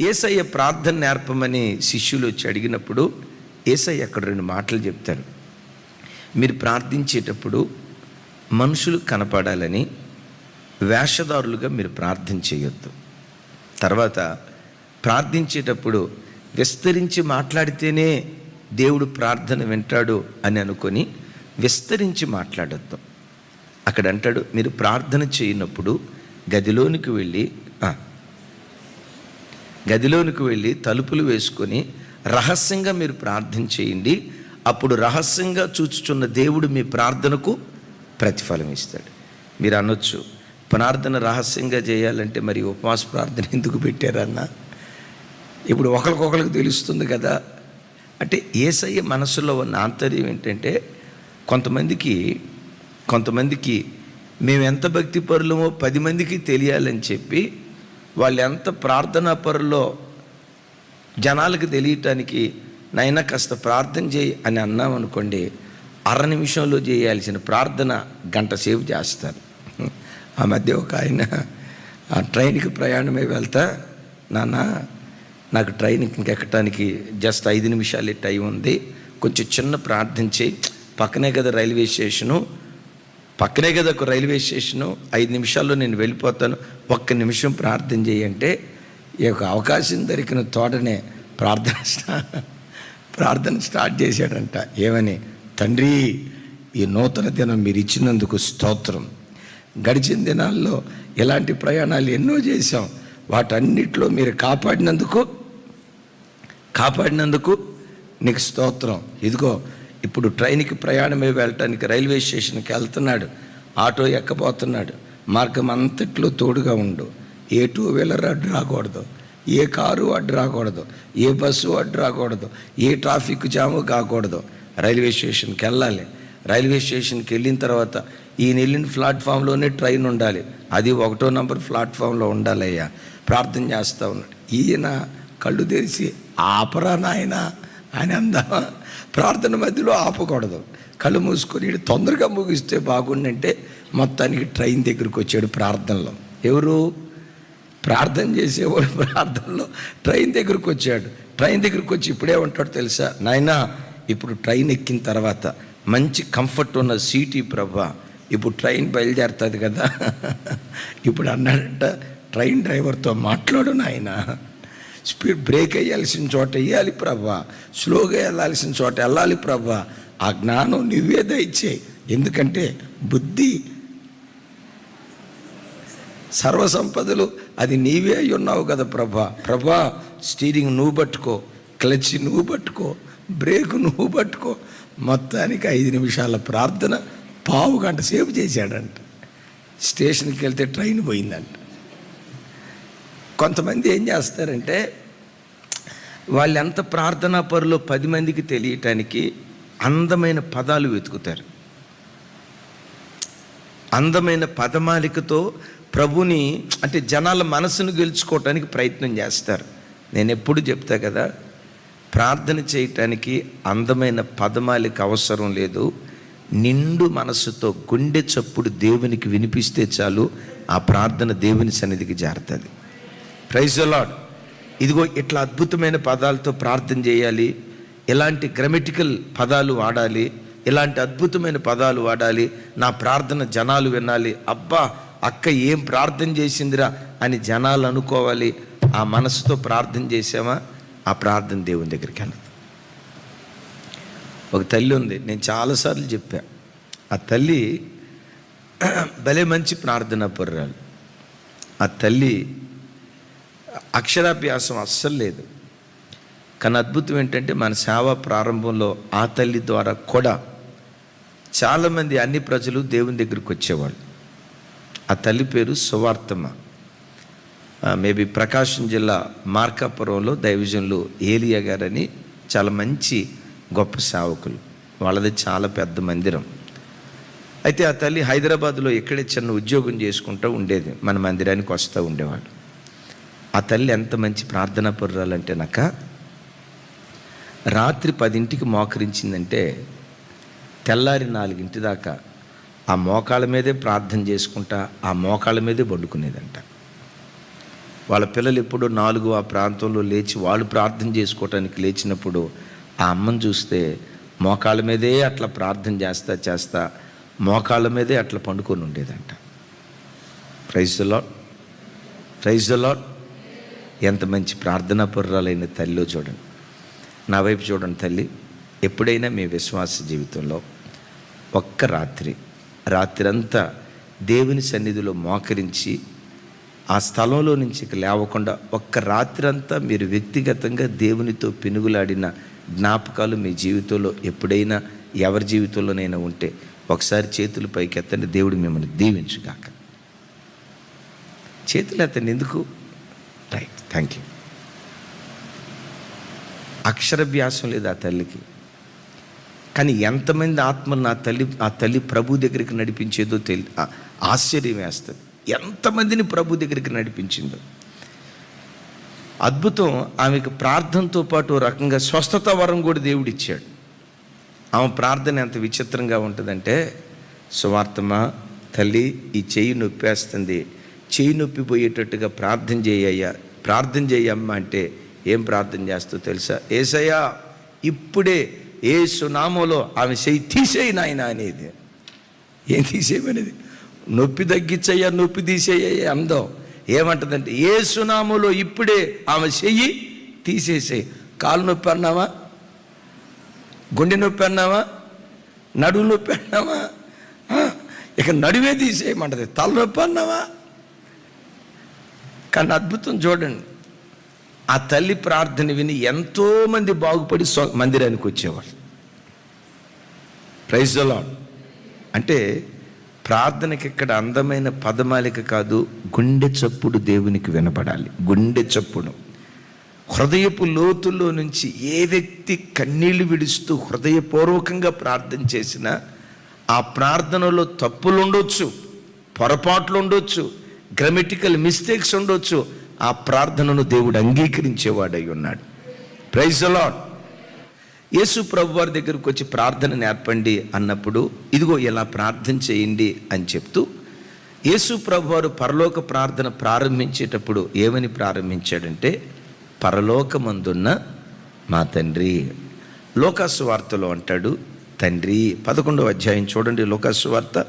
ఏసయ్య ప్రార్థన నేర్పమని శిష్యులు వచ్చి అడిగినప్పుడు ఏసయ్య అక్కడ రెండు మాటలు చెప్తారు. మీరు ప్రార్థించేటప్పుడు మనుషులు కనపడాలని వేషధారులుగా మీరు ప్రార్థన చేయొద్దు. తర్వాత ప్రార్థించేటప్పుడు విస్తరించి మాట్లాడితేనే దేవుడు ప్రార్థన వింటాడు అని అనుకొని విస్తరించి మాట్లాడొద్దు. అక్కడ అంటాడు మీరు ప్రార్థన చేయనప్పుడు గదిలోనికి వెళ్ళి గదిలోనికి వెళ్ళి తలుపులు వేసుకొని రహస్యంగా మీరు ప్రార్థన చేయండి. అప్పుడు రహస్యంగా చూచుచున్న దేవుడు మీ ప్రార్థనకు ప్రతిఫలం ఇస్తాడు. మీరు అనొచ్చు ప్రార్థన రహస్యంగా చేయాలంటే మరి ఉపవాస ప్రార్థన ఎందుకు పెట్టారన్నా? ఇప్పుడు ఒకరికొకరికి తెలుస్తుంది కదా. అంటే ఏసయ్య మనసులో ఉన్న ఆంతర్యం ఏంటంటే కొంతమందికి కొంతమందికి మేము ఎంత భక్తి పరులమో పది మందికి తెలియాలని చెప్పి వాళ్ళు ఎంత ప్రార్థనా పరులో జనాలకు తెలియటానికి నైనా కాస్త ప్రార్థన చేయి అని అన్నాం అనుకోండి అర నిమిషంలో చేయాల్సిన ప్రార్థన గంట సేపు చేస్తారు. ఆ మధ్య ఒక ఆయన ఆ ట్రైన్కి ప్రయాణమై వెళ్తా నాన్న నాకు ట్రైన్ ఎక్కడానికి జస్ట్ ఐదు నిమిషాలే టైం ఉంది కొంచెం చిన్న ప్రార్థన చేయి పక్కనే కదా రైల్వే స్టేషను పక్కనే కదా ఒక రైల్వే స్టేషను ఐదు నిమిషాల్లో నేను వెళ్ళిపోతాను ఒక్క నిమిషం ప్రార్థన చేయంటే ఈ యొక్క అవకాశం దొరికిన తోటనే ప్రార్థన స్టా- ప్రార్థన స్టార్ట్ చేశాడంట. ఏమని? తండ్రి ఈ నూతన దినం మీరు ఇచ్చినందుకు స్తోత్రం. గడిచిన దినాల్లో ఇలాంటి ప్రయాణాలు ఎన్నో చేశాం. వాటన్నిటిలో మీరు కాపాడినందుకు కాపాడినందుకు నీకు స్తోత్రం. ఇదిగో ఇప్పుడు ట్రైన్కి ప్రయాణమే వెళ్ళటానికి రైల్వే స్టేషన్కి వెళ్తున్నాడు. ఆటో ఎక్కబోతున్నాడు. మార్గం అంతట్లో తోడుగా ఉండు. ఏ టూ వీలర్ అడ్డు రాకూడదు. ఏ కారు అడ్డు రాకూడదు. ఏ బస్సు అడ్డు రాకూడదు. ఏ ట్రాఫిక్ జాము కాకూడదు. రైల్వే స్టేషన్కి వెళ్ళాలి. రైల్వే స్టేషన్కి వెళ్ళిన తర్వాత ఈయన వెళ్ళిన ప్లాట్ఫామ్లోనే ట్రైన్ ఉండాలి. అది ఒకటో నంబర్ ప్లాట్ఫామ్లో ఉండాలయ్యా. ప్రార్థన చేస్తూ ఉన్నాడు. ఈయన కళ్ళు తెరిచి ఆపరా నాయన అని అందామా ప్రార్థన మధ్యలో ఆపకూడదు. కళ్ళు మూసుకొని తొందరగా ముగిస్తే బాగుండంటే మొత్తానికి ట్రైన్ దగ్గరికి వచ్చాడు ప్రార్థనలో. ఎవరు? ప్రార్థన చేసేవాడు ప్రార్థనలో ట్రైన్ దగ్గరికి వచ్చాడు. ట్రైన్ దగ్గరికి వచ్చి ఇప్పుడే ఉంటాడు తెలుసా? నాయనా ఇప్పుడు ట్రైన్ ఎక్కిన తర్వాత మంచి కంఫర్ట్ ఉన్న సీటీ ప్రభా ఇప్పుడు ట్రైన్ బయలుదేరుతుంది కదా. ఇప్పుడు అన్నాడంట ట్రైన్ డ్రైవర్తో మాట్లాడు నాయనా. స్పీడ్ బ్రేక్ వేయాల్సిన చోట వేయాలి ప్రభా. స్లోగా వెళ్ళాల్సిన చోట వెళ్ళాలి ప్రభా. ఆ జ్ఞానం నువ్వే దయచే ఎందుకంటే బుద్ధి సర్వసంపదలు అది నీవే అయి ఉన్నావు కదా ప్రభా. ప్రభా స్టీరింగ్ నువ్వు పట్టుకో క్లచ్ నువ్వు పట్టుకో బ్రేక్ నువ్వు పట్టుకో. మొత్తానికి ఐదు నిమిషాల ప్రార్థన పావు గంట సేపు చేశాడంట. స్టేషన్కి వెళ్తే ట్రైన్ పోయిందంట. కొంతమంది ఏం చేస్తారంటే వాళ్ళు ఎంత ప్రార్థనా పరులో పది మందికి తెలియటానికి అందమైన పదాలు వెతుకుతారు. అందమైన పదమాలికతో ప్రభుని అంటే జనాల మనసును గెలుచుకోవటానికి ప్రయత్నం చేస్తారు. నేను ఎప్పుడు చెప్తా కదా ప్రార్థన చేయటానికి అందమైన పదమాలికి అవసరం లేదు. నిండు మనసుతో గుండె చప్పుడు దేవునికి వినిపిస్తే చాలు ఆ ప్రార్థన దేవుని సన్నిధికి జారుతుంది. ప్రైజ్ అలాడ్ ఇదిగో ఇట్లా అద్భుతమైన పదాలతో ప్రార్థన చేయాలి ఎలాంటి గ్రామటికల్ పదాలు వాడాలి ఇలాంటి అద్భుతమైన పదాలు వాడాలి నా ప్రార్థన జనాలు వినాలి అబ్బా అక్క ఏం ప్రార్థన చేసిందిరా అని జనాలు అనుకోవాలి. ఆ మనసుతో ప్రార్థన చేసామా? ఆ ప్రార్థన దేవుని దగ్గరికి వెళ్ళదు. ఒక తల్లి ఉంది. నేను చాలాసార్లు చెప్పా. ఆ తల్లి భలే మంచి ప్రార్థన పర్రాలు. ఆ తల్లి అక్షరాభ్యాసం అస్సలు లేదు. కానీ అద్భుతం ఏంటంటే మన సేవ ప్రారంభంలో ఆ తల్లి ద్వారా కూడా చాలామంది అన్ని ప్రజలు దేవుని దగ్గరికి వచ్చేవాళ్ళు. ఆ తల్లి పేరు సువార్తమ్మ. మేబీ ప్రకాశం జిల్లా మార్కాపురంలో దైవజనులు ఏలియా గారని చాలా మంచి గొప్ప సేవకులు. వాళ్ళది చాలా పెద్ద మందిరం. అయితే ఆ తల్లి హైదరాబాద్లో ఎక్కడే చిన్న ఉద్యోగం చేసుకుంటూ ఉండేది. మన మందిరానికి వస్తూ ఉండేవాడు ఆ తల్లి ఎంత మంచి ప్రార్థనా పుర్రాలంటే నాక రాత్రి పదింటికి మోకరించిందంటే తెల్లారి నాలుగింటి దాకా ఆ మోకాళ్ళ మీదే ప్రార్థన చేసుకుంటా ఆ మోకాళ్ళ మీదే పడుకునేదంట. వాళ్ళ పిల్లలు ఎప్పుడు నాలుగు ఆ ప్రాంతంలో లేచి వాళ్ళు ప్రార్థన చేసుకోవటానికి లేచినప్పుడు ఆ అమ్మని చూస్తే మోకాళ్ళ మీదే అట్లా ప్రార్థన చేస్తా చేస్తా మోకాళ్ళ మీదే అట్లా పండుకొని ఉండేదంట. ప్రైజ్ లాడ్ ప్రైజ్ లాడ్ ఎంత మంచి ప్రార్థనా పుర్రాలైన తల్లిలో చూడండి. నా వైపు చూడండి తల్లి ఎప్పుడైనా మీ విశ్వాస జీవితంలో ఒక్క రాత్రి రాత్రంతా దేవుని సన్నిధిలో మోకరించి ఆ స్థలంలో నుంచి లేవకుండా ఒక్క రాత్రంతా మీరు వ్యక్తిగతంగా దేవునితో పెనుగులాడిన జ్ఞాపకాలు మీ జీవితంలో ఎప్పుడైనా ఎవరి జీవితంలోనైనా ఉంటే ఒకసారి చేతులు పైకి ఎత్తండి. దేవుడు మిమ్మల్ని దీవించుగాక. చేతులు ఎత్తండి. ఎందుకు? రైట్ థ్యాంక్ యూ అక్షరభ్యాసం లేదు ఆ తల్లికి. కానీ ఎంతమంది ఆత్మలు నా తల్లి ఆ తల్లి ప్రభు దగ్గరికి నడిపించేదో తెలి ఆశ్చర్యం వేస్తుంది. ఎంతమందిని ప్రభు దగ్గరికి నడిపించిందో. అద్భుతం ఆమెకు ప్రార్థనతో పాటు ఓ రకంగా స్వస్థత వరం కూడా దేవుడు ఇచ్చాడు ఆమె ప్రార్థన ఎంత విచిత్రంగా ఉంటుందంటే సువార్తమా తల్లి ఈ చెయ్యి నొప్పేస్తుంది. చెయ్యి నొప్పి పోయేటట్టుగా ప్రార్థన చేయయ్యా ప్రార్థన చేయమ్మా అంటే ఏం ప్రార్థన చేస్తో తెలుసా? ఏసయ్యా ఇప్పుడే ఏ సునామోలో ఆమె చెయ్యి తీసేయి నాయన అనేది. ఏం తీసేయమనేది నొప్పి తగ్గించయ్యా నొప్పి తీసేయ్యా అందం. ఏమంటుందంటే ఏ సునామోలో ఇప్పుడే ఆమె చెయ్యి తీసేసేయి. కాలు నొప్పి అన్నావా? గుండె నొప్పి అన్నావా? నడువు నొప్పి అన్నావా? ఇక నడువే తీసేయమంటది. తలనొప్పి అన్నావా? కానీ అద్భుతం చూడండి. ఆ తల్లి ప్రార్థన విని ఎంతోమంది బాగుపడి స్వ- మందిరానికి వచ్చేవాళ్ళు. ప్రైజ్ లాడ్ అంటే ప్రార్థనకి ఇక్కడ అందమైన పదమాలిక కాదు గుండె చప్పుడు దేవునికి వినపడాలి. గుండె చప్పుడు. హృదయపు లోతుల్లో నుంచి ఏ వ్యక్తి కన్నీళ్ళు విడుస్తూ హృదయపూర్వకంగా ప్రార్థన చేసినా ఆ ప్రార్థనలో తప్పులు ఉండొచ్చు పొరపాట్లు ఉండొచ్చు గ్రామటికల్ మిస్టేక్స్ ఉండొచ్చు ఆ ప్రార్థనను దేవుడు అంగీకరించేవాడై ఉన్నాడు. ప్రైజ్ అలాడ్ యేసు ప్రభు వారి దగ్గరకు వచ్చి ప్రార్థన నేర్పండి అన్నప్పుడు ఇదిగో ఇలా ప్రార్థన చేయండి అని చెప్తూ యేసు ప్రభు వారు పరలోక ప్రార్థన ప్రారంభించేటప్పుడు ఏమని ప్రారంభించాడంటే పరలోకమందున్న మా తండ్రి. లోకాసు వార్తలో అంటాడు తండ్రి పదకొండవ అధ్యాయం చూడండి లోకాసు వార్త.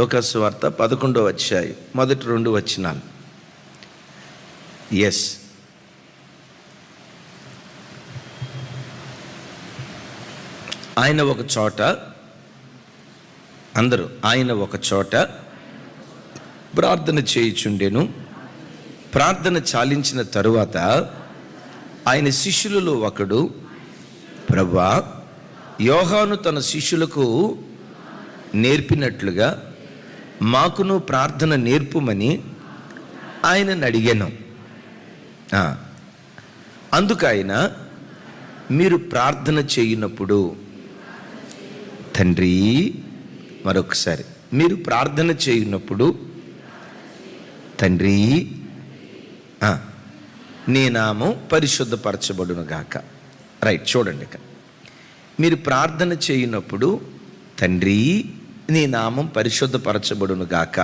లోకస్ వార్త పదకొండో వచ్చాయి మొదటి రెండు వచ్చినాలు ఎస్ ఆయన ఒక చోట అందరూ ఆయన ఒక చోట ప్రార్థన చేయుచుండెను. ప్రార్థన చాలించిన తరువాత ఆయన శిష్యులలో ఒకడు ప్రభా యోహాను తన శిష్యులకు నేర్పినట్లుగా మాకును ప్రార్థన నేర్పుమని ఆయనను అడిగాను. అందుకు ఆయన మీరు ప్రార్థన చేయనప్పుడు తండ్రి మరొకసారి మీరు ప్రార్థన చేయనప్పుడు తండ్రి నీ నామం పరిశుద్ధపరచబడును గాక. రైట్ చూడండి ఇక మీరు ప్రార్థన చేయనప్పుడు తండ్రి నీ నామం పరిశుద్ధపరచబడును గాక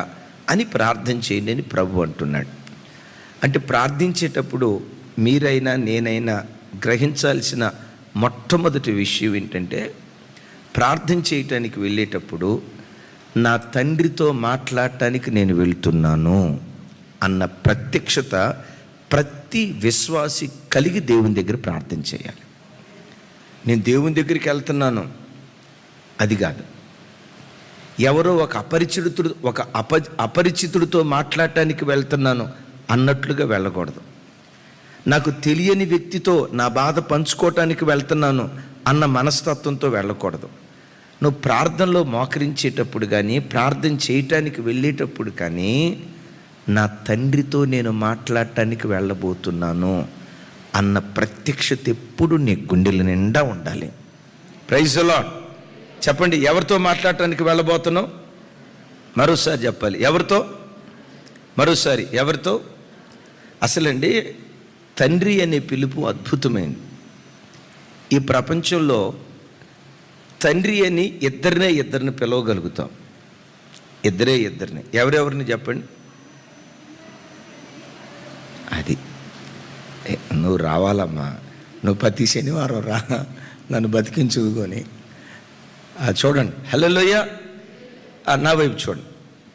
అని ప్రార్థన చేయండి అని ప్రభు అంటున్నాడు. అంటే ప్రార్థించేటప్పుడు మీరైనా నేనైనా గ్రహించాల్సిన మొట్టమొదటి విషయం ఏంటంటే ప్రార్థన చేయటానికి వెళ్ళేటప్పుడు నా తండ్రితో మాట్లాడటానికి నేను వెళ్తున్నాను అన్న ప్రత్యక్షత ప్రతి విశ్వాసి కలిగి దేవుని దగ్గర ప్రార్థన చేయాలి. నేను దేవుని దగ్గరికి వెళ్తున్నాను. అది కాదు. ఎవరో ఒక అపరిచితుడు ఒక అప అపరిచితుడితో మాట్లాడటానికి వెళ్తున్నాను అన్నట్లుగా వెళ్ళకూడదు. నాకు తెలియని వ్యక్తితో నా బాధ పంచుకోవటానికి వెళ్తున్నాను అన్న మనస్తత్వంతో వెళ్ళకూడదు. నువ్వు ప్రార్థనలో మోకరించేటప్పుడు కానీ ప్రార్థన చేయటానికి వెళ్ళేటప్పుడు కానీ నా తండ్రితో నేను మాట్లాడటానికి వెళ్ళబోతున్నాను అన్న ప్రత్యక్షత ఎప్పుడు నీ గుండెల నిండా ఉండాలి. ప్రైజ్ లాడ్ చెప్పండి ఎవరితో మాట్లాడటానికి వెళ్ళబోతున్నావు? మరోసారి చెప్పాలి. ఎవరితో? మరోసారి ఎవరితో? అసలండి తండ్రి అనే పిలుపు అద్భుతమైంది. ఈ ప్రపంచంలో తండ్రి అని ఇద్దరినే ఇద్దరిని పిలవగలుగుతాం. ఇద్దరే ఇద్దరిని. ఎవరెవరిని చెప్పండి? అది. నువ్వు రావాలమ్మా. నువ్వు ప్రతి శనివారం రా. నన్ను బతికించుకొని. చూడండి. హలో లోయ నా వైపు చూడండి.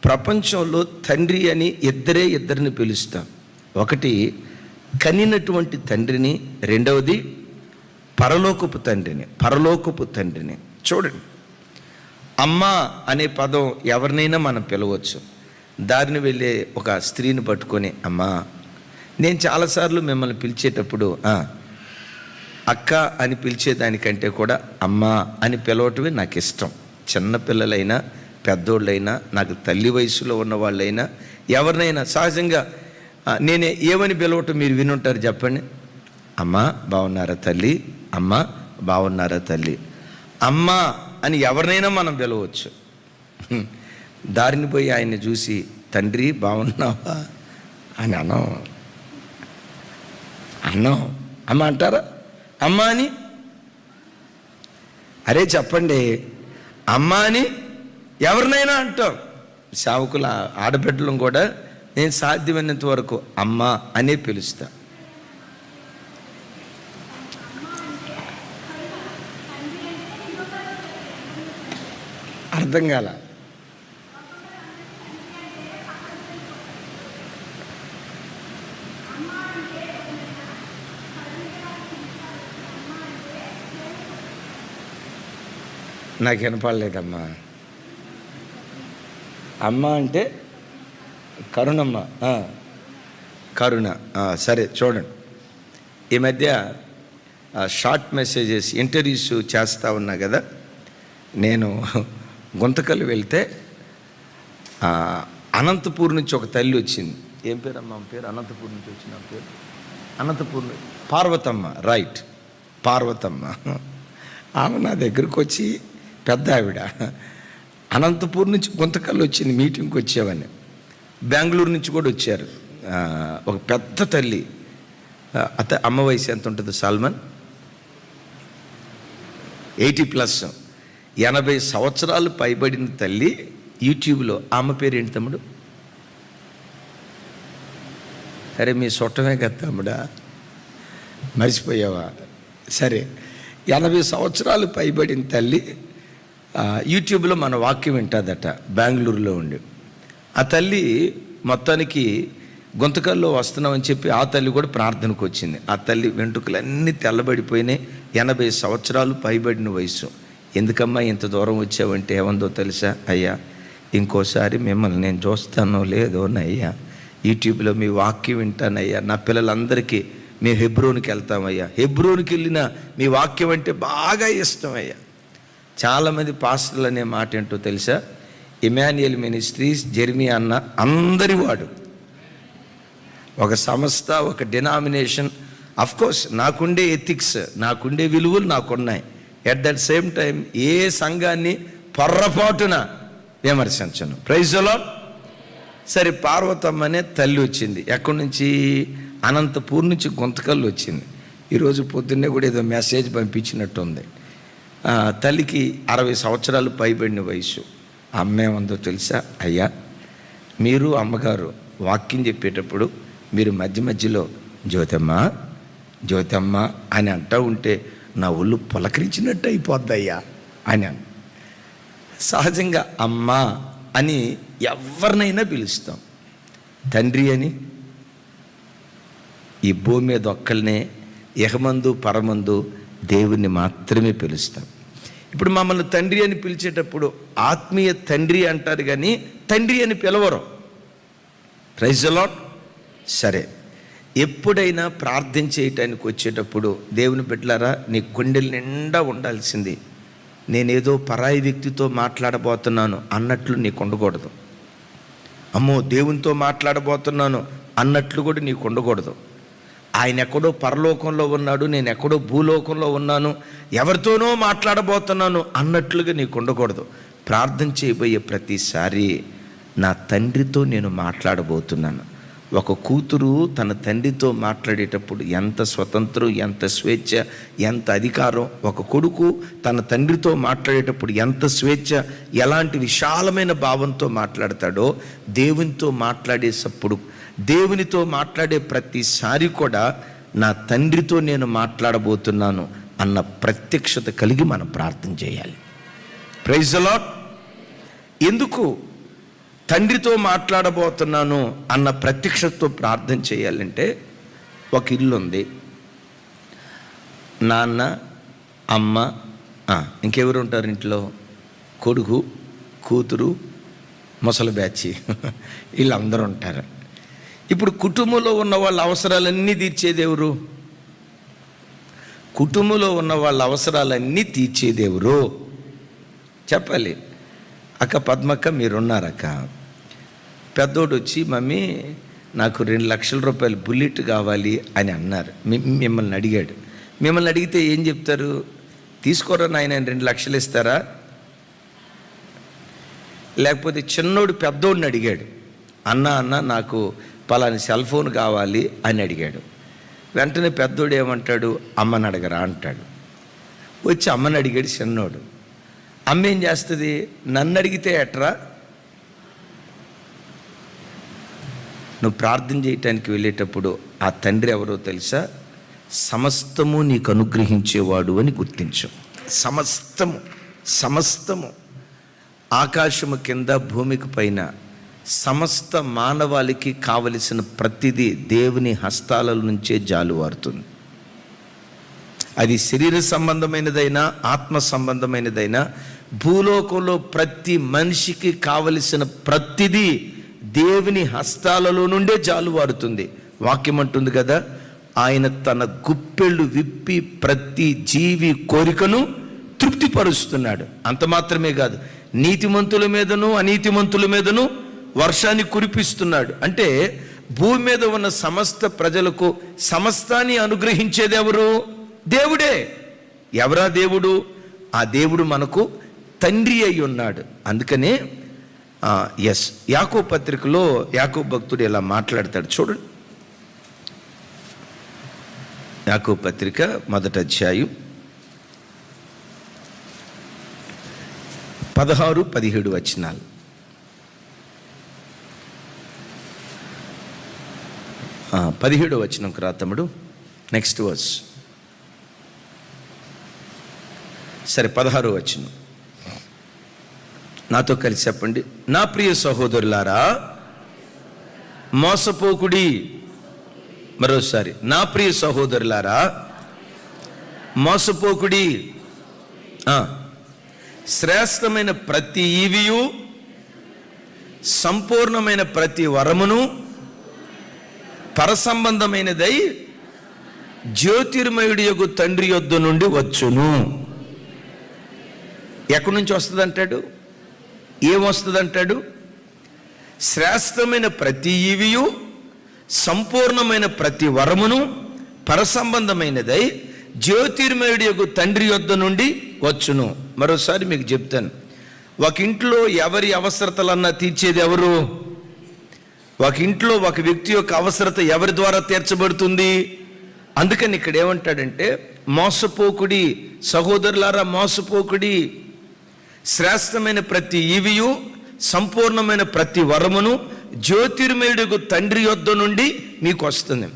ప్రపంచంలో తండ్రి అని ఇద్దరే ఇద్దరిని పిలుస్తాం. ఒకటి కనినటువంటి తండ్రిని రెండవది పరలోకపు తండ్రిని పరలోకపు తండ్రిని. చూడండి. అమ్మ అనే పదం ఎవరినైనా మనం పిలవచ్చు. దారిని వెళ్ళే ఒక స్త్రీని పట్టుకొని అమ్మా నేను చాలాసార్లు మిమ్మల్ని పిలిచేటప్పుడు అక్క అని పిలిచేదానికంటే కూడా అమ్మ అని పిలవటమే నాకు ఇష్టం చిన్నపిల్లలైనా పెద్దోళ్ళైనా నాకు తల్లి వయసులో ఉన్న వాళ్ళైనా ఎవరినైనా సహజంగా నేను నేనే ఏమని పిలవటం మీరు వినుంటారు చెప్పండి? అమ్మ బాగున్నారా తల్లి? అమ్మ బాగున్నారా తల్లి? అమ్మ అని ఎవరినైనా మనం పిలవచ్చు. దారిని పోయి ఆయన్ని చూసి తండ్రి బాగున్నావా అని అన్నాం. అన్నాం. అమ్మ అంటారా? అమ్మ అని అరే చెప్పండి అమ్మ అని ఎవరినైనా అంటాం సేవకుల ఆడబిడ్డలను కూడా నేను సాధ్యమైనంత వరకు అమ్మ అనే పిలుస్తా. అర్థం కాల. నాకు వినపడలేదమ్మా. అమ్మ అంటే కరుణమ్మ. కరుణ. సరే చూడండి. ఈ మధ్య షార్ట్ మెసేజెస్ ఇంటర్వ్యూస్ చేస్తూ ఉన్నా కదా నేను గుంతకల్ వెళ్తే అనంతపూర్ నుంచి ఒక తల్లి వచ్చింది. ఏం పేరు అమ్మ పేరు? అనంతపూర్ నుంచి వచ్చిన పేరు? అనంతపూర్ పార్వతమ్మ రైట్. పార్వతమ్మ. ఆమె నా దగ్గరకు వచ్చి పెద్ద ఆవిడ అనంతపూర్ నుంచి గుంతకల్ వచ్చింది మీటింగ్కి వచ్చేవని బెంగళూరు నుంచి కూడా వచ్చారు. ఒక పెద్ద తల్లి. అత అమ్మ వయసు ఎంత ఉంటుంది సల్మాన్? Eighty plus. ఎనభై సంవత్సరాలు పైబడిన తల్లి యూట్యూబ్లో. ఆమె పేరు ఏంటి తమ్ముడు? సరే మీ చుట్టమే కదా తమ్ముడా? మర్చిపోయావా? సరే. ఎనభై సంవత్సరాలు పైబడిన తల్లి యూట్యూబ్లో మన వాక్యం వింటుందట బెంగళూరులో ఉండి. ఆ తల్లి మొత్తానికి గుంతకల్లో వస్తున్నామని చెప్పి ఆ తల్లి కూడా ప్రార్థనకు వచ్చింది. ఆ తల్లి వెంట్రుకలన్నీ తెల్లబడిపోయినాయి. ఎనభై సంవత్సరాలు పైబడిన వయసు ఎందుకమ్మా ఇంత దూరం వచ్చావంటే? ఏమందో తెలుసా? అయ్యా ఇంకోసారి మిమ్మల్ని నేను చూస్తానో లేదో అయ్యా యూట్యూబ్లో మీ వాక్యం వింటానయ్యా. నా పిల్లలందరికీ మేము హెబ్రోన్కి వెళ్తామయ్యా. హెబ్రోన్కి వెళ్ళిన మీ వాక్యం అంటే బాగా ఇష్టం అయ్యా చాలామంది పాస్టర్లు అనే మాట ఏంటో తెలుసా? ఇమాన్యుయల్ మినిస్ట్రీస్ జెర్మీ అన్న అందరి వాడు. ఒక సంస్థ ఒక డినామినేషన్ అఫ్ కోర్స్ నాకుండే ఎథిక్స్ నాకుండే విలువలు నాకున్నాయి. ఎట్ దట్ సేమ్ టైం ఏ సంఘాన్ని పొర్రపాటున విమర్శించను. ప్రైజ్ సరే పార్వతమ్మ అనే తల్లి వచ్చింది. ఎక్కడి నుంచి? అనంతపూర్ నుంచి గుంతకల్లు వచ్చింది. ఈరోజు పొద్దున్నే కూడా ఏదో మెసేజ్ పంపించినట్టుంది. తల్లికి అరవై సంవత్సరాలు పైబడిన వయసు అమ్మేమందో తెలుసా? అయ్యా మీరు అమ్మగారు వాక్యం చెప్పేటప్పుడు మీరు మధ్య మధ్యలో జ్యోతమ్మ జ్యోతమ్మ అని అంటూ ఉంటే నా ఒళ్ళు పులకరించినట్టు అయిపోద్ది అయ్యా అని. సహజంగా అమ్మ అని ఎవరినైనా పిలుస్తాం. తండ్రి అని ఈ భూమి మీద ఒక్కళ్ళనే యహమందు పరమందు దేవుణ్ణి మాత్రమే పిలుస్తాం. ఇప్పుడు మమ్మల్ని తండ్రి అని పిలిచేటప్పుడు ఆత్మీయ తండ్రి అంటారు కానీ తండ్రి అని పిలవరు. ప్రైజ్ అలాట్ సరే. ఎప్పుడైనా ప్రార్థన చేయటానికి వచ్చేటప్పుడు దేవుని బిడ్డలారా నీ గుండెల నిండా ఉండాల్సింది. నేనేదో పరాయి వ్యక్తితో మాట్లాడబోతున్నాను అన్నట్లు నీకు ఉండకూడదు. అమ్మో దేవునితో మాట్లాడబోతున్నాను అన్నట్లు కూడా నీకు ఉండకూడదు. ఆయన ఎక్కడో పరలోకంలో ఉన్నాడు నేను ఎక్కడో భూలోకంలో ఉన్నాను ఎవరితోనో మాట్లాడబోతున్నాను అన్నట్లుగా నీకు ఉండకూడదు. ప్రార్థన చేయబోయే ప్రతిసారి నా తండ్రితో నేను మాట్లాడబోతున్నాను. ఒక కూతురు తన తండ్రితో మాట్లాడేటప్పుడు ఎంత స్వతంత్రం ఎంత స్వేచ్ఛ ఎంత అధికారం ఒక కొడుకు తన తండ్రితో మాట్లాడేటప్పుడు ఎంత స్వేచ్ఛ ఎలాంటి విశాలమైన భావంతో మాట్లాడతాడో దేవునితో మాట్లాడేటప్పుడు దేవునితో మాట్లాడే ప్రతిసారి కూడా నా తండ్రితో నేను మాట్లాడబోతున్నాను అన్న ప్రత్యక్షత కలిగి మనం ప్రార్థన చేయాలి. ప్రైజ్ అలాట్ ఎందుకు తండ్రితో మాట్లాడబోతున్నాను అన్న ప్రత్యక్షతతో ప్రార్థన చేయాలంటే ఒక ఇల్లు ఉంది. నాన్న అమ్మ ఇంకెవరు ఉంటారు ఇంట్లో? కొడుకు కూతురు ముసలి బ్యాచి. వీళ్ళందరూ ఉంటారు. ఇప్పుడు కుటుంబంలో ఉన్న వాళ్ళ అవసరాలన్నీ తీర్చేదేవరు? కుటుంబంలో ఉన్న వాళ్ళ అవసరాలన్నీ తీర్చేదేవరు? చెప్పాలి. అక్క పద్మక్క మీరున్నారక్క. పెద్దోడు వచ్చి మమ్మీ నాకు రెండు లక్షల రూపాయలు బుల్లెట్ కావాలి అని అన్నారు. మిమ్మల్ని అడిగాడు. మిమ్మల్ని అడిగితే ఏం చెప్తారు? తీసుకోరా నాయన రెండు లక్షలు ఇస్తారా? లేకపోతే చిన్నోడు పెద్దోడిని అడిగాడు. అన్న అన్న నాకు పలాని సెల్ ఫోన్ కావాలి అని అడిగాడు. వెంటనే పెద్దోడు ఏమంటాడు? అమ్మని అడగరా అంటాడు. వచ్చి అమ్మని అడిగాడు చిన్నోడు. అమ్మ ఏం చేస్తుంది? నన్ను అడిగితే ఎట్రా? నువ్వు ప్రార్థన చేయటానికి వెళ్ళేటప్పుడు ఆ తండ్రి ఎవరో తెలుసా? సమస్తము నీకు అనుగ్రహించేవాడు అని గుర్తించు. సమస్తము సమస్తము. ఆకాశము కింద భూమికి పైన సమస్త మానవాళికి కావలసిన ప్రతిదీ దేవుని హస్తాల నుంచే జాలువారుతుంది. అది శరీర సంబంధమైనదైనా ఆత్మ సంబంధమైనదైనా భూలోకంలో ప్రతి మనిషికి కావలసిన ప్రతిదీ దేవుని హస్తాలలో నుండే జాలువారుతుంది. వాక్యం అంటుంది కదా ఆయన తన గుప్పెళ్ళు విప్పి ప్రతి జీవి కోరికను తృప్తిపరుస్తున్నాడు. అంత మాత్రమే కాదు నీతిమంతుల మీదను అనీతిమంతుల మీదను వర్షాన్ని కురిపిస్తున్నాడు. అంటే భూమి మీద ఉన్న సమస్త ప్రజలకు సమస్తాన్ని అనుగ్రహించేది ఎవరు? దేవుడే. ఎవరా దేవుడు? ఆ దేవుడు మనకు తండ్రి అయి ఉన్నాడు. అందుకనే ఎస్ యాకో పత్రికలో యాకో భక్తుడు ఇలా మాట్లాడతాడు. చూడండి. యాకో పత్రిక మొదట అధ్యాయం పదహారు పదిహేడు వచనాలు. పదిహేడు వచనం రా తమ్ముడు. నెక్స్ట్ వర్స్ సరే పదహారు వచ్చిన నాతో కలిసి చెప్పండి. నా ప్రియ సహోదరులారా మోసపోకుడి మరోసారి నా ప్రియ సహోదరులారా మోసపోకుడి శ్రేష్టమైన ప్రతి ఈవియు సంపూర్ణమైన ప్రతి వరమును పరసంబంధమైనదై జ్యోతిర్మయుడి యొక్క తండ్రి యొద్ద నుండి వచ్చును. ఎక్కడి నుంచి వస్తుంది అంటాడు ఏమొస్తుంది అంటాడు శ్రేష్టమైన ప్రతి ఇవియు సంపూర్ణమైన ప్రతి వరమును పరసంబంధమైనదై జ్యోతిర్మయుడి యొక్క తండ్రి యొద్ద నుండి వచ్చును. మరోసారి మీకు చెప్తాను. ఒక ఇంట్లో ఎవరి అవసరతలన్నా తీర్చేది ఎవరు ఒక ఇంట్లో ఒక వ్యక్తి యొక్క అవసరత ఎవరి ద్వారా తీర్చబడుతుంది? అందుకని ఇక్కడ ఏమంటాడంటే మోసపోకుడి సహోదరులారా మోసపోకుడి శ్రేష్టమైన ప్రతి ఈవియు సంపూర్ణమైన ప్రతి వరమును జ్యోతిర్మయుడుకు తండ్రి యొద్ద నుండి మీకు వస్తుంది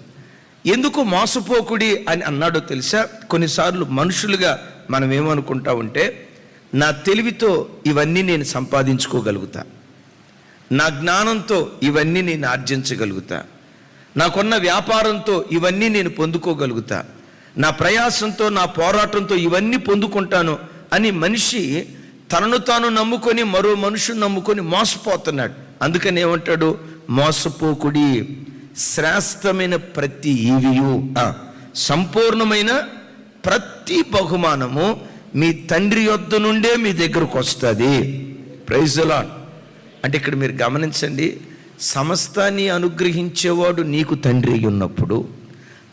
ఎందుకు మోసపోకుడి అని అన్నాడో తెలుసా? కొన్నిసార్లు మనుషులుగా మనం ఏమనుకుంటా ఉంటే నా తెలివితో ఇవన్నీ నేను సంపాదించుకోగలుగుతా. నా జ్ఞానంతో ఇవన్నీ నేను ఆర్జించగలుగుతా. నాకున్న వ్యాపారంతో ఇవన్నీ నేను పొందుకోగలుగుతా. నా ప్రయాసంతో నా పోరాటంతో ఇవన్నీ పొందుకుంటాను అని మనిషి తనను తాను నమ్ముకొని మరో మనుషుని నమ్ముకొని మోసపోతున్నాడు. అందుకని ఏమంటాడు? మోసపోకుడి శ్రేష్టమైన ప్రతి ఈవియు. సంపూర్ణమైన ప్రతి బహుమానము మీ తండ్రి యొద్ద నుండే మీ దగ్గరకు వస్తుంది. ప్రైజ్ లాట్ అంటే ఇక్కడ మీరు గమనించండి సమస్తాన్ని అనుగ్రహించేవాడు నీకు తండ్రి అయి ఉన్నప్పుడు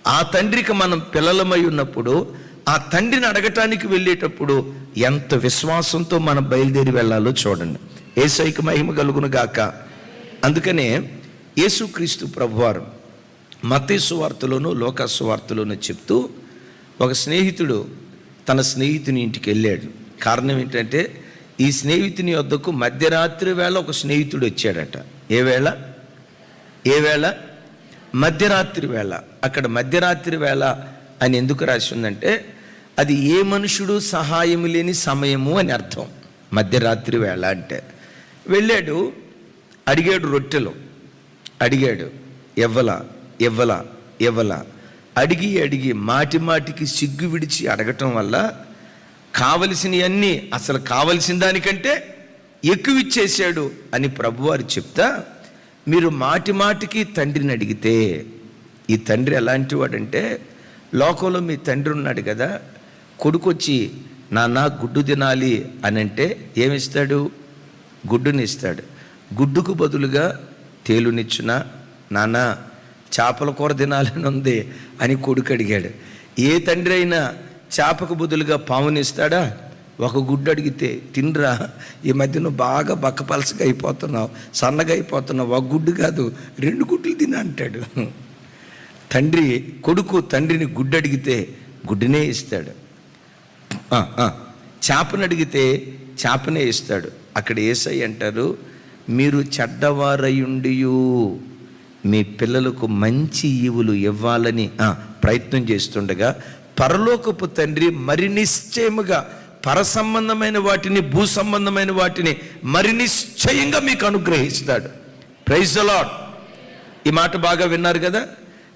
ఆ తండ్రికి మనం పిల్లలమై ఉన్నప్పుడు ఆ తండ్రిని అడగటానికి వెళ్ళేటప్పుడు ఎంత విశ్వాసంతో మనం బయలుదేరి వెళ్ళాలో చూడండి. ఏసైకి మహిమ కలుగును గాక. అందుకనే యేసుక్రీస్తు ప్రభువారు మతేసు వార్తలోను లోకాసు వార్తలోను చెప్తూ ఒక స్నేహితుడు తన స్నేహితుని ఇంటికి వెళ్ళాడు. కారణం ఏంటంటే ఈ స్నేహితుని వద్దకు మధ్యరాత్రి వేళ ఒక స్నేహితుడు వచ్చాడట. ఏ వేళ? ఏ వేళ? మధ్యరాత్రి వేళ. అక్కడ మధ్యరాత్రి వేళ అని ఎందుకు రాసి ఉందంటే అది ఏ మనుషుడు సహాయం లేని సమయము అని అర్థం. మధ్యరాత్రి వేళ అంటే. వెళ్ళాడు అడిగాడు రొట్టెలు. అడిగాడు ఎవ్వల? ఎవ్వలా? ఎవ్వలా? అడిగి అడిగి మాటి మాటికి సిగ్గు విడిచి అడగటం వల్ల కావలసినవన్నీ అసలు కావలసిన దానికంటే ఎక్కువ ఇచ్చేసాడు అని ప్రభువారు చెప్తా మీరు మాటి మాటికి తండ్రిని అడిగితే ఈ తండ్రి ఎలాంటి వాడంటే లోకంలో మీ తండ్రి ఉన్నాడు కదా కొడుకు వచ్చి నాన్న గుడ్డు తినాలి అని అంటే ఏమిస్తాడు? గుడ్డుని ఇస్తాడు. గుడ్డుకు బదులుగా తేలునిచ్చిన? నాన్న చేపల కూర తినాలని ఉంది అని కొడుకు అడిగాడు. ఏ తండ్రి అయినా చేపకు బదులుగా పావునిస్తాడా ఒక గుడ్డు అడిగితే తినరా ఈ మధ్య నువ్వు బాగా బక్కపలసగా అయిపోతున్నావు సన్నగా అయిపోతున్నావు ఒక గుడ్డు కాదు రెండు గుడ్లు తిన అంటాడు. తండ్రి కొడుకు తండ్రిని గుడ్డు అడిగితే గుడ్డునే ఇస్తాడు. చేపను అడిగితే చేపనే ఇస్తాడు. అక్కడ ఏసై అంటారు మీరు చెడ్డవారయుండియు మీ పిల్లలకు మంచి ఈవులు ఇవ్వాలని ప్రయత్నం చేస్తుండగా పరలోకపు తండ్రి మరి నిశ్చయముగా పర సంబంధమైన వాటిని భూ సంబంధమైన వాటిని మరి నిశ్చయంగా మీకు అనుగ్రహిస్తాడు. ప్రైజ్ అలాడ్ ఈ మాట బాగా విన్నారు కదా?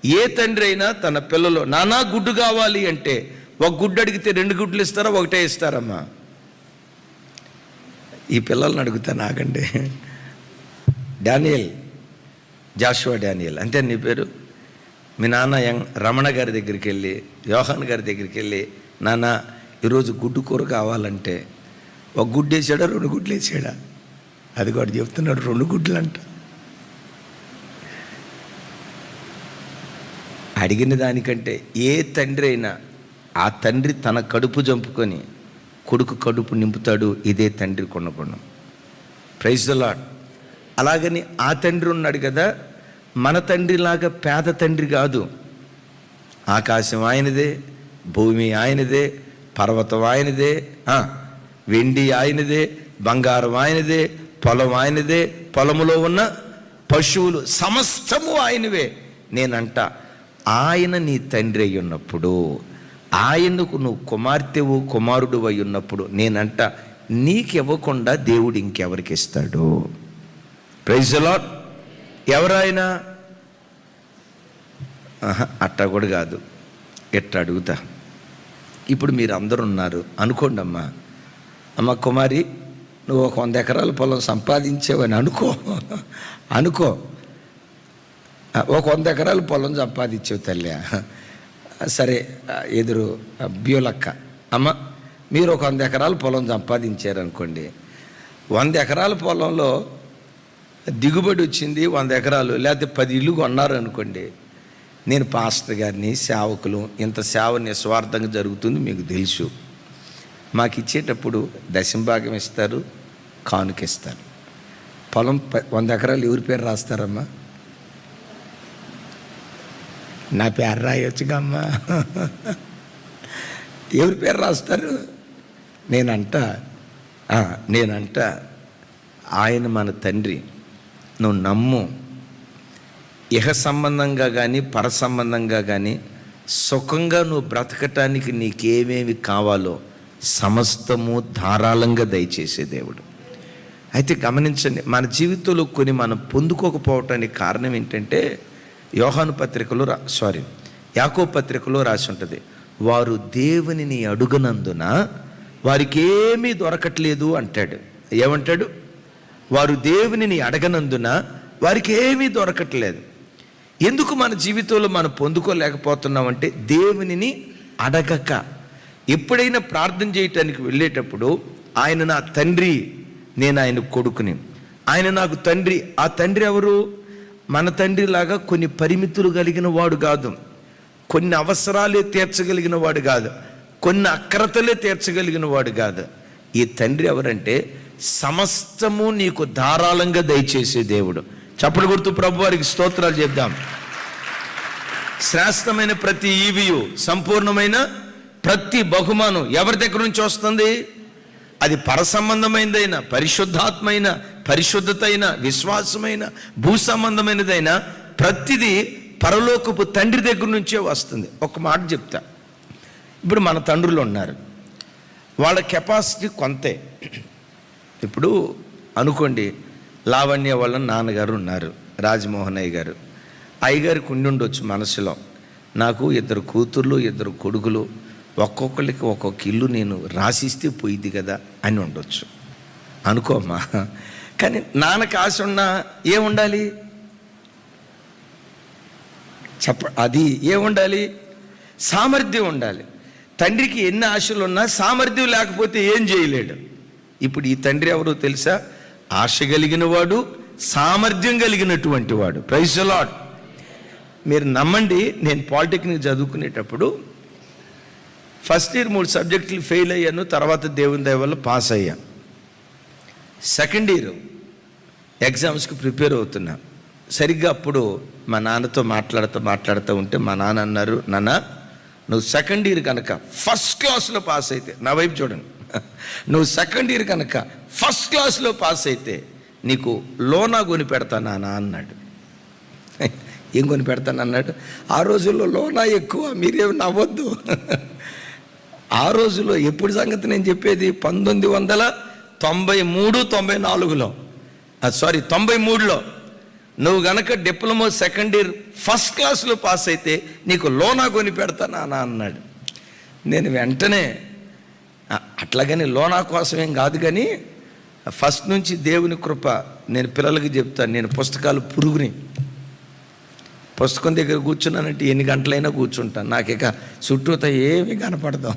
ఏ తండ్రి అయినా తన పిల్లలు నానా గుడ్డు కావాలి అంటే ఒక గుడ్డు అడిగితే రెండు గుడ్లు ఇస్తారా? ఒకటే ఇస్తారమ్మా. ఈ పిల్లల్ని అడుగుతాను ఆగండి డానియల్ జాషువా డానియల్. అంతే నీ పేరు? మీ నాన్న యంగ్ రమణ గారి దగ్గరికి వెళ్ళి యోహాన్ గారి దగ్గరికి వెళ్ళి నాన్న ఈరోజు గుడ్డు కూర కావాలంటే ఒక గుడ్డు వేసాడా రెండు గుడ్లు వేసాడా అది కూడా చెప్తున్నాడు రెండు గుడ్లు అంట అడిగిన దానికంటే ఏ తండ్రి అయినా ఆ తండ్రి తన కడుపు చంపుకొని కొడుకు కడుపు నింపుతాడు ఇదే తండ్రి కొనగుణం ప్రైజ్ ద లాడ్ అలాగని ఆ తండ్రి ఉన్నాడు కదా మన తండ్రిలాగా పేద తండ్రి కాదు. ఆకాశం ఆయనదే భూమి ఆయనదే పర్వతం ఆయనదే వెండి ఆయనదే బంగారం ఆయనదే పొలం ఆయనదే పొలములో ఉన్న పశువులు సమస్తము ఆయనవే. నేనంట ఆయన నీ తండ్రి అయి ఉన్నప్పుడు ఆయనకు నువ్వు కుమార్తెవు కుమారుడు అయి ఉన్నప్పుడు నేనంట నీకివ్వకుండా దేవుడు ఇంకెవరికి ఇస్తాడు? ప్రైజ్ లాట్ ఎవరైనా అట్టా కూడా కాదు. ఎట్లా అడుగుతా? ఇప్పుడు మీరు అందరు ఉన్నారు. అనుకోండి అమ్మా అమ్మ కుమారి నువ్వు ఒక వంద ఎకరాల పొలం సంపాదించావని అనుకో. అనుకో. ఒక వంద ఎకరాల పొలం సంపాదించావు తల్లి. సరే ఎదురు బ్యూలక్క అమ్మ మీరు ఒక వంద ఎకరాల పొలం సంపాదించారనుకోండి. వంద ఎకరాల పొలంలో దిగుబడి వచ్చింది వంద ఎకరాలు లేకపోతే పది ఇల్లు కొన్నారు అనుకోండి నేను పాస్టర్ గారిని సేవకులు ఇంత సేవ నిస్వార్థంగా జరుగుతుంది మీకు తెలుసు. మాకు ఇచ్చేటప్పుడు దశంభాగం ఇస్తారు కానుక ఇస్తారు. పొలం ప- వంద ఎకరాలు ఎవరి పేరు రాస్తారమ్మా? నా పేరు రాయొచ్చుగా అమ్మా ఎవరి పేరు రాస్తారు? నేనంట నేనంట ఆయన మన తండ్రి. నువ్వు నమ్ము. ఇహ సంబంధంగా కానీ పర సంబంధంగా కానీ సుఖంగా నువ్వు బ్రతకటానికి నీకేమేమి కావాలో సమస్తము ధారాళంగా దయచేసే దేవుడు. అయితే గమనించండి మన జీవితంలో కొన్ని మనం పొందుకోకపోవటానికి కారణం ఏంటంటే యోహాను పత్రికలో రా సారీ యాకో పత్రికలో రాసి ఉంటుంది వారు దేవునిని అడుగునందున వారికి ఏమీ దొరకట్లేదు అంటాడు. ఏమంటాడు? వారు దేవునిని అడగనందున వారికి ఏమీ దొరకట్లేదు. ఎందుకు మన జీవితంలో మనం పొందుకోలేకపోతున్నామంటే దేవునిని అడగక. ఎప్పుడైనా ప్రార్థన చేయటానికి వెళ్ళేటప్పుడు ఆయన నా తండ్రి నేను ఆయన కొడుకుని. ఆయన నాకు తండ్రి ఆ తండ్రి ఎవరు? మన తండ్రిలాగా కొన్ని పరిమితులు కలిగిన వాడు కాదు. కొన్ని అవసరాలే తీర్చగలిగిన వాడు కాదు. కొన్ని అక్రతలే తీర్చగలిగిన వాడు కాదు. ఈ తండ్రి ఎవరంటే సమస్తము నీకు ధారాళంగా దయచేసే దేవుడు. చప్పుడు గుర్తు ప్రభు వారికి స్తోత్రాలు చెప్దాం. శ్రేష్టమైన ప్రతి ఈవియు సంపూర్ణమైన ప్రతి బహుమానం ఎవరి దగ్గర నుంచి వస్తుంది? అది పరసంబంధమైనదైనా పరిశుద్ధాత్మైన పరిశుద్ధతైన విశ్వాసమైన భూ సంబంధమైనదైనా ప్రతిదీ పరలోకపు తండ్రి దగ్గర నుంచే వస్తుంది. ఒక మాట చెప్తా. ఇప్పుడు మన తండ్రులు ఉన్నారు. వాళ్ళ కెపాసిటీ కొంతే. ఇప్పుడు అనుకోండి లావణ్య వాళ్ళ నాన్నగారు ఉన్నారు రాజమోహన్ అయ్య గారు అయ్యగారికి ఉండి ఉండొచ్చు మనసులో. నాకు ఇద్దరు కూతుర్లు ఇద్దరు కొడుకులు ఒక్కొక్కరికి ఒక్కొక్క ఇల్లు నేను రాసిస్తే పోయింది కదా అని ఉండొచ్చు. అనుకోమ్మా. కానీ నాన్నకి ఆశ ఉన్నా ఏముండాలి? చెప్ప అది ఏముండాలి? సామర్థ్యం ఉండాలి. తండ్రికి ఎన్ని ఆశలు ఉన్నా సామర్థ్యం లేకపోతే ఏం చేయలేడు. ఇప్పుడు ఈ తండ్రి ఎవరో తెలుసా? ఆశ కలిగిన వాడు సామర్థ్యం కలిగినటువంటి వాడు. ప్రైజ్ లాడ్ మీరు నమ్మండి నేను పాలిటెక్నిక్ చదువుకునేటప్పుడు ఫస్ట్ ఇయర్ మూడు సబ్జెక్టులు ఫెయిల్ అయ్యాను తర్వాత దేవుని దయ వల్ల పాస్ అయ్యాను. సెకండ్ ఇయర్ ఎగ్జామ్స్కి ప్రిపేర్ అవుతున్నా. సరిగ్గా అప్పుడు మా నాన్నతో మాట్లాడుతూ మాట్లాడుతూ ఉంటే మా నాన్న అన్నారు నాన్న నువ్వు సెకండ్ ఇయర్ కనుక ఫస్ట్ క్లాస్లో పాస్ అయితే నా వైపు చూడండి. నువ్వు సెకండ్ ఇయర్ కనుక ఫస్ట్ క్లాస్లో పాస్ అయితే నీకు లోనా కొని పెడతానా అన్నాడు. ఏం కొని పెడతాను అన్నాడు? ఆ రోజుల్లో లోనా ఎక్కువ మీరేం నవ్వద్దు. ఆ రోజుల్లో ఎప్పుడు సంగతి నేను చెప్పేది? పంతొమ్మిది వందల తొంభై మూడు తొంభై నాలుగులో. సారీ తొంభై మూడులో. నువ్వు గనక డిప్లొమా సెకండ్ ఇయర్ ఫస్ట్ క్లాస్లో పాస్ అయితే నీకు లోనా కొని పెడతానా అన్నాడు. నేను వెంటనే అట్లాగని లోనా కోసమేం కాదు కానీ ఫస్ట్ నుంచి దేవుని కృప నేను పిల్లలకి చెప్తాను. నేను పుస్తకాలు పురుగుని. పుస్తకం దగ్గర కూర్చున్నానంటే ఎన్ని గంటలైనా కూర్చుంటాను. నాకు ఇక చుట్టూత ఏమీ కనపడదు.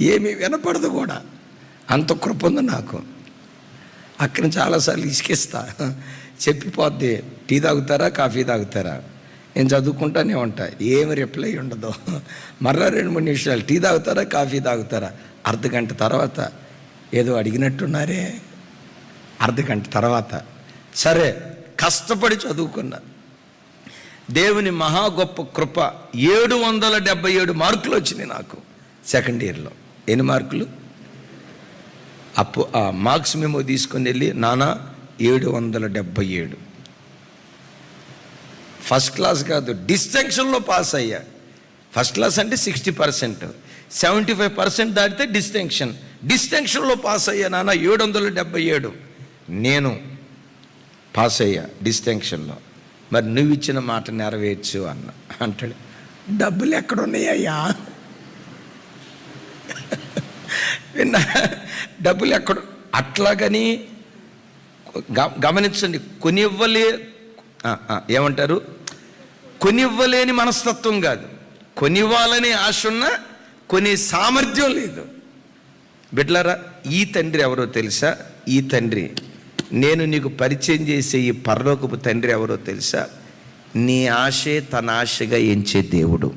ఏమీ వినపడదు కూడా. అంత కృప ఉంది నాకు. అక్కడ చాలాసార్లు ఇసుకిస్తా. చెప్పిపోద్ది. టీ తాగుతారా కాఫీ తాగుతారా? నేను చదువుకుంటానే ఉంటా. ఏమి రిప్లై ఉండదు. మరలా రెండు మూడు నిమిషాలు. టీ తాగుతారా కాఫీ తాగుతారా? అర్ధగంట తర్వాత ఏదో అడిగినట్టున్నారే. అర్ధగంట తర్వాత సరే కష్టపడి చదువుకున్నా. దేవుని మహా గొప్ప కృప ఏడు వందల డెబ్బై ఏడు మార్కులు వచ్చినాయి నాకు సెకండ్ ఇయర్లో. ఎన్ని మార్కులు? అప్పు ఆ మార్క్స్ మేము తీసుకొని వెళ్ళి నానా ఏడు వందల డెబ్బై ఏడు ఫస్ట్ క్లాస్ కాదు డిస్టెంక్షన్లో పాస్ అయ్యా. ఫస్ట్ క్లాస్ అంటే sixty percent. Seventy five percent దాటితే డిస్టింక్షన్. డిస్టింక్షన్లో పాస్ అయ్యా నాన్న ఏడు వందల డెబ్బై ఏడు. నేను పాస్ అయ్యా డిస్టింక్షన్లో. మరి నువ్వు ఇచ్చిన మాట నెరవేర్చు అన్న. అంటాడు డబ్బులు ఎక్కడున్నాయ్యా విన్నా డబ్బులు ఎక్కడ? అట్లాగని గ- గమనించండి కొనివ్వలే ఏమంటారు? కొనివ్వలేని మనస్తత్వం కాదు. కొనివ్వాలనే ఆశ ఉన్నా కొనే సామర్థ్యం లేదు. బిడ్లరా ఈ తండ్రి ఎవరో తెలుసా? ఈ తండ్రి నేను నీకు పరిచయం చేసే ఈ పరలోకపు తండ్రి ఎవరో తెలుసా? నీ ఆశే తన ఆశగా ఎంచే దేవుడు.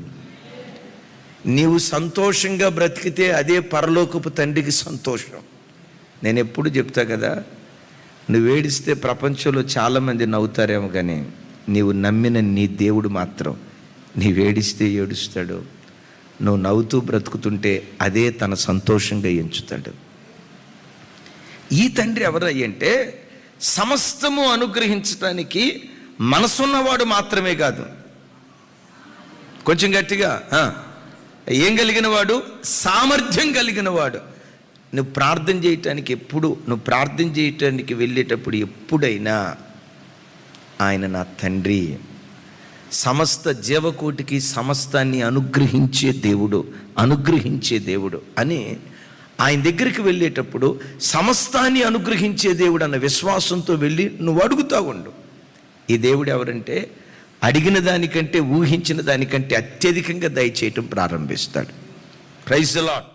నీవు సంతోషంగా బ్రతికితే అదే పరలోకపు తండ్రికి సంతోషం. నేను ఎప్పుడు చెప్తా కదా నువ్వు ఏడిస్తే ప్రపంచంలో చాలామంది నవ్వుతారేమో కానీ నీవు నమ్మిన నీ దేవుడు మాత్రం నీ వేడిస్తే ఏడుస్తాడు. నువ్వు నవ్వుతూ బ్రతుకుతుంటే అదే తన సంతోషంగా ఎంచుతాడు. ఈ తండ్రి ఎవరయ్యంటే సమస్తము అనుగ్రహించడానికి మనసున్నవాడు మాత్రమే కాదు. కొంచెం గట్టిగా ఏం కలిగిన వాడు సామర్థ్యం కలిగిన వాడు నువ్వు ప్రార్థన చేయటానికి ఎప్పుడు నువ్వు ప్రార్థన చేయటానికి వెళ్ళేటప్పుడు ఎప్పుడైనా ఆయన నా తండ్రి. సమస్త జీవకోటికి సమస్తాన్ని అనుగ్రహించే దేవుడు అనుగ్రహించే దేవుడు అని ఆయన దగ్గరికి వెళ్ళేటప్పుడు సమస్తాన్ని అనుగ్రహించే దేవుడు అన్న విశ్వాసంతో వెళ్ళి నువ్వు అడుగుతా ఉండు. ఈ దేవుడు ఎవరంటే అడిగిన దానికంటే ఊహించిన దానికంటే అత్యధికంగా దయచేయటం ప్రారంభిస్తాడు. Praise lot